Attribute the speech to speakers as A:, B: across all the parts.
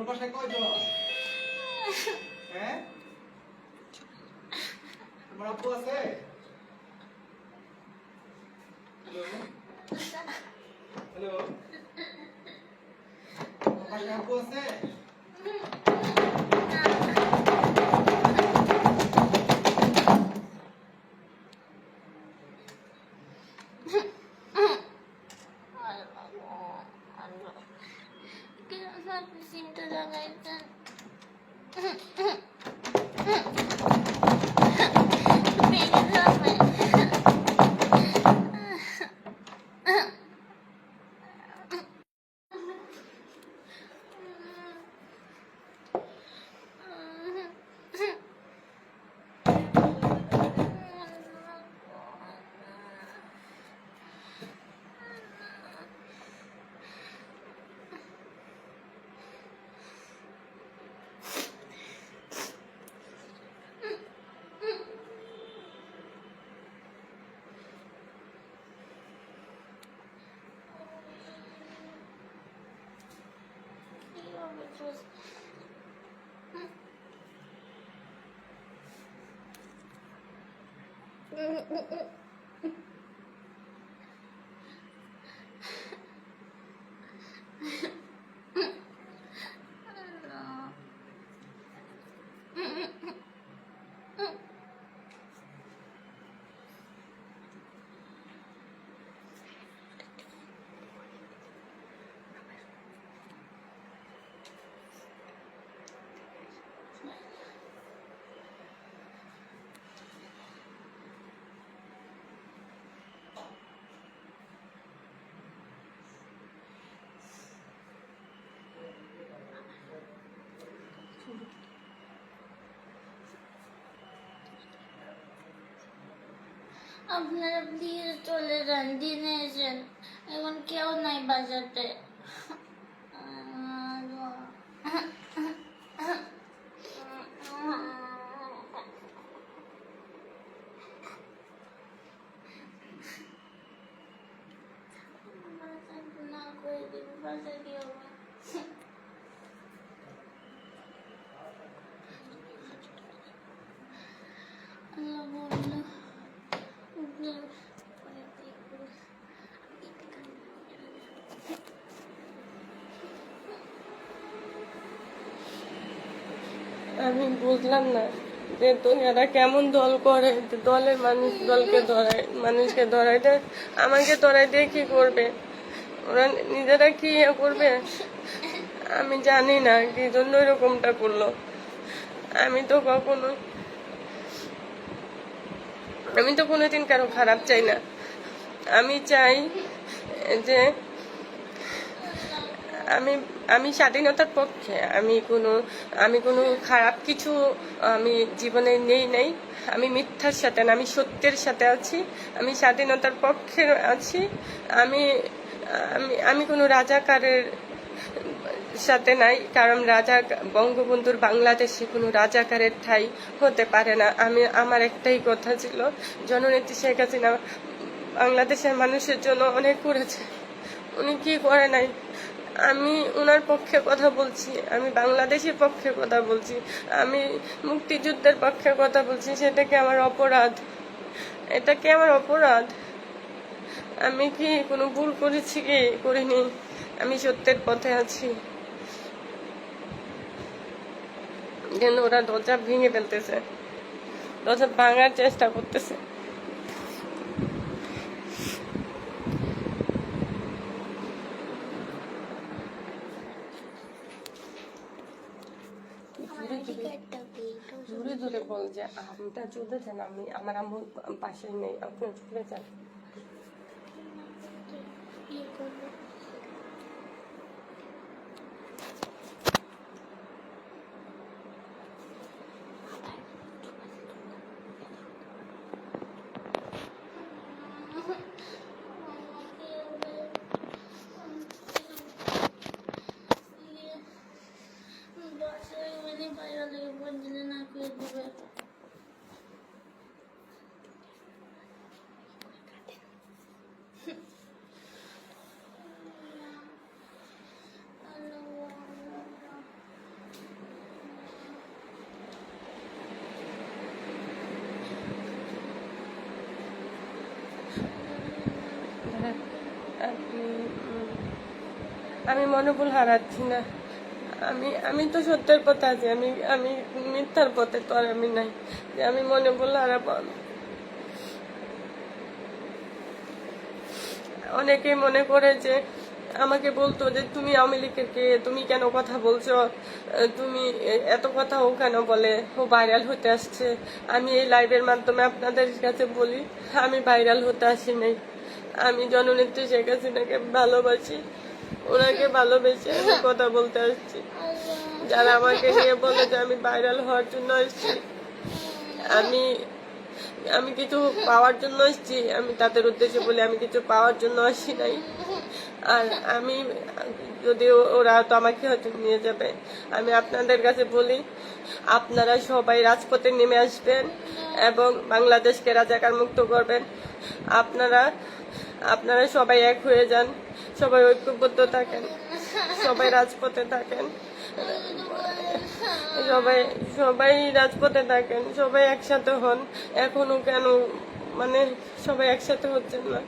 A: তোর বাসায় কয়জন হ্যাঁ? তোমার আব্বু আছে?
B: হ্যালো? হ্যালো? তোমার বাসায় আছে? কি হবে চুষ আপনারা প্লিজ চলে যান দিনে এসেন এখন কেউ নাই বাজাতে। না করে দিন বাসা কি হবে আল্লাহ বলল
C: আমি বুঝলাম না যে দুনিয়াটা কেমন দল করে দলের মানুষ দলকে ধরায়, মানুষকে ধরায়। দেয় আমাকে ধরায় দিয়ে কি করবে? ওরা নিজেরা কি ইয়ে করবে? আমি জানি না, কি জন্য এরকমটা করল? আমি তো কখনো, আমি তো কোনোদিন কারও খারাপ চাই না। আমি চাই যে আমি আমি স্বাধীনতার পক্ষে। আমি কোনো আমি কোনো খারাপ কিছু আমি জীবনে নেই নাই। আমি মিথ্যার সাথে না, আমি সত্যের সাথে আছি। আমি স্বাধীনতার পক্ষে আছি। আমি আমি আমি কোনো রাজাকারের সাথে নাই, কারণ রাজা, বঙ্গবন্ধুর বাংলাদেশে কোনো রাজাকারের ঠাই হতে পারে না। আমি, আমার একটাই কথা ছিল, জননেত্রী শেখ হাসিনা বাংলাদেশের মানুষের জন্য অনেক করেছে। উনি কি করে নাই? আমি ওনার পক্ষে কথা বলছি, আমি বাংলাদেশের পক্ষে কথা বলছি, আমি মুক্তিযুদ্ধের পক্ষে কথা বলছি, সেটা কি আমার অপরাধ? এটা কি আমার অপরাধ? আমি কি কোনো ভুল করেছি কি? করিনি। আমি সত্যের পথে আছি। কিন্তু ওরা দরজা ভেঙে ফেলতেছে। দরজা ভাঙার চেষ্টা করতেছে। বল যে আমটা চলে যান আমি আমার আম্মু পাশে নেই আপনি চলে যান
B: ইয়ে করব বাসায় মানে বাইরে লেগে পড়লে না করে দেবে
C: আপনি, উম, আমি মনোবল হারাচ্ছি না। আমি আমি তো সত্যের পথে আছি, আমি আমি মিথ্যার পথে তো আর আমি নাই, যে আমি মনে বললে আর আবার- অনেকেই মনে করে যে, আমাকে বলতো যে, তুমি আওয়ামী লীগের কে? তুমি কেন কথা বলছো? তুমি এত কথা ও কেন বলে? ও ভাইরাল হতে আসছে। আমি এই লাইভের মাধ্যমে আপনাদের কাছে বলি, আমি ভাইরাল হতে আসি নাই আমি জননেত্রী শেখ হাসিনাকে ভালোবাসি। ওনাকে ভালোবেসে আমি কথা বলতে আসছি। যারা আমাকে নিয়ে বলে যে আমি ভাইরাল হওয়ার জন্য আসছি, আমি আমি কিছু পাওয়ার জন্য আসছি, আমি তাদের উদ্দেশ্যে বলি আমি কিছু পাওয়ার জন্য আসি নাই। আর আমি, যদি ওরা তো আমাকে হয়তো নিয়ে যাবে, আমি আপনাদের কাছে বলি, আপনারা সবাই রাজপথে নেমে আসবেন এবং বাংলাদেশকে রাজাকার মুক্ত করবেন। আপনারা আপনারা সবাই এক হয়ে যান। সবাই ঐক্যবদ্ধ থাকেন। সবাই রাজপথে থাকেন। সবাই সবাই রাজপথে থাকেন। সবাই একসাথে হন। এখনও কেন? মানে সবাই একসাথে হচ্ছেন না।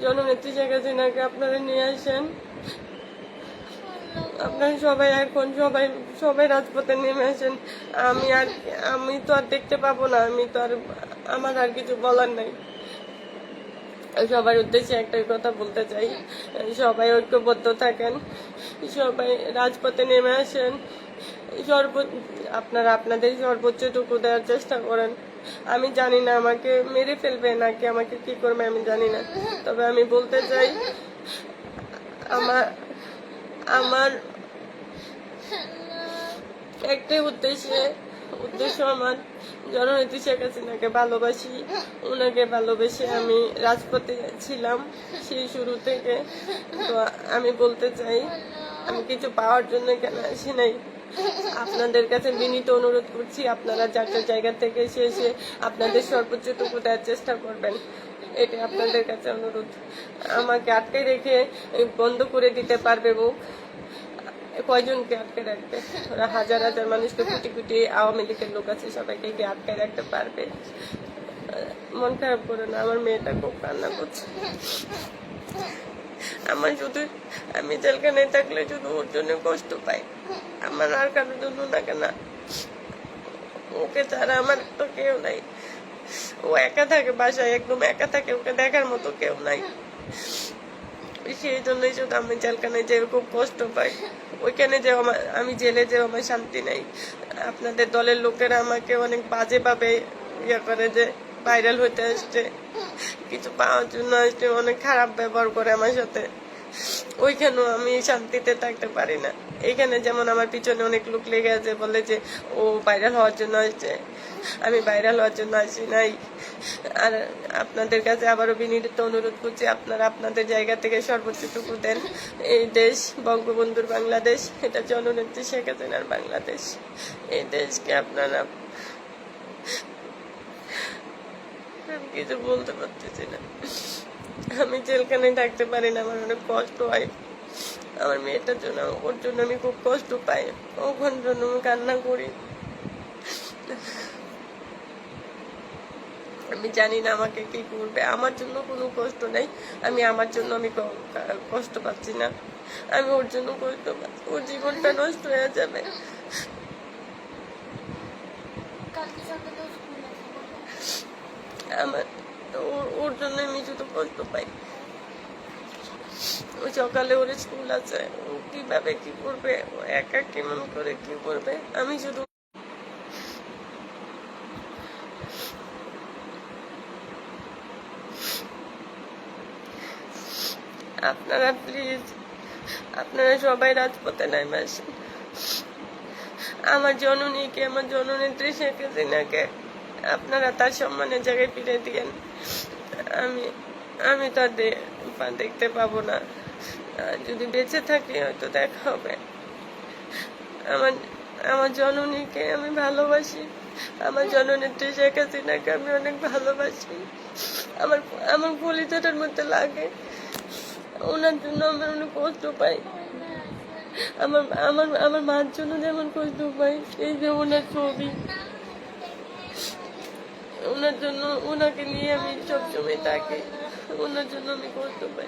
C: জননেত্রী শেখ হাসিনাকে আপনারা নিয়ে আসেন। আপনারা সবাই এখন সবাই সবাই রাজপথে নেমে আসেন। আমি আর, আমি তো আর দেখতে পাবো না। আমি তো আর, আমার আর কিছু বলার নাই। সবার উদ্দেশ্যে একটাই কথা বলতে চাই। সবাই ঐক্যবদ্ধ থাকেন। সবাই রাজপথে নেমে আসেন। সর্ব আপনারা আপনাদের সর্বোচ্চটুকু দেওয়ার চেষ্টা করেন। আমি জানি না আমাকে মেরে ফেলবে নাকি আমাকে কি করবে আমি জানি না। তবে আমি বলতে চাই, আমার আমার একটাই উদ্দেশ্যে উদ্দেশ্য আমার জননেত্রী শেখ হাসিনাকে ভালোবাসি। ওনাকে ভালোবেসে আমি রাজপথে ছিলাম সেই শুরু থেকে। তো আমি বলতে চাই, আমি কিছু পাওয়ার জন্য কেন আসি নাই? আপনাদের কাছে বিনীত অনুরোধ করছি, আপনারা যার যার জায়গা থেকে এসে এসে আপনাদের সর্বোচ্চটুকু দেওয়ার চেষ্টা করবেন। এটা আপনাদের কাছে অনুরোধ। আমাকে আটকে রেখে বন্ধ করে দিতে পারবে মুখ কয়জনকে আটকে রাখবে? ওরা হাজার হাজার মানুষকে কোটি কোটি আওয়ামী লীগের লোক আছে সবাইকে কি আটকে রাখতে পারবে। মন খারাপ করে না, আমার মেয়েটা খুব কান্না করছে। আমার শুধু, আমি জেলখানায় থাকলে শুধু ওর জন্য কষ্ট পাই। আমার আর কারোর জন্য না। কেন ওকে ছাড়া আমার তো কেউ নাই। ও একা থাকে বাসায়, একদম একা থাকে, ওকে দেখার মতো কেউ নাই। সেই জন্যই শুধু আমি জেলখানায় যে খুব কষ্ট পাই। ওইখানে যে আমার, আমি জেলে যে আমার শান্তি নাই। আপনাদের দলের লোকেরা আমাকে অনেক বাজে ভাবে ইয়ে করে যে ভাইরাল হতে আসছে। কিছু পাওয়ার জন্য আসছে, অনেক খারাপ ব্যবহার করে আমার সাথে। ওইখানেও আমি শান্তিতে থাকতে পারি না। এখানে যেমন আমার পিছনে অনেক লোক লেগে আছে, বলে যে, ও ভাইরাল হওয়ার জন্য আসছে। আমি ভাইরাল হওয়ার জন্য আসি নাই। আর আপনাদের কাছে আবারও বিনীত অনুরোধ করছি, আপনারা আপনাদের জায়গা থেকে সর্বোচ্চটুকু দেন। এই দেশ, বঙ্গবন্ধুর বাংলাদেশ, এটা জননেত্রী শেখ হাসিনার বাংলাদেশ। এই দেশকে আপনারা আমি কিছু বলতে পারতেছি না। আমি জেলখানায় থাকতে পারি না, আমার অনেক কষ্ট হয়। আমার মেয়েটার জন্য ওর জন্য আমি খুব কষ্ট পাই। ওখান জন্য আমি কান্না করি। আমি জানি না আমাকে কি করবে। আমার জন্য কোনো কষ্ট নেই। আমি আমার জন্য আমি কষ্ট পাচ্ছি না। আমি ওর জন্য কষ্ট পাচ্ছি। ওর জীবনটা নষ্ট হয়ে যাবে। আমার ওর- ওর জন্য আমি শুধু কষ্ট পাই। ও সকালে ওর স্কুল আছে। ও কীভাবে কি করবে? ও একা কেমন করে কি করবে? আমি শুধু আপনারা প্লিজ আপনারা সবাই রাজপথে নেমে আসেন। আমার জননীকে, আমার জননেত্রী শেখ হাসিনাকে আপনারা তার সম্মানের জায়গায় ফিরে দিয়েন। আমি আমি তো দে- পা- দেখতে পাবো না। যদি বেঁচে থাকি, হয়তো দেখা হবে। আমার আমার জননীকে আমি ভালোবাসি। আমার জননেত্রী শেখ হাসিনাকে আমি অনেক ভালোবাসি। আমার আমার কলিজাটার মধ্যে লাগে। ওনার জন্য আমি অনেক কষ্ট পাই। আমার আমার আমার মার জন্য যেমন কষ্ট পাই, এই যে ওনার ছবি। ওনার জন্য, ওনাকে নিয়ে আমি সবসময় থাকি। ওনার জন্য আমি কষ্ট পাই।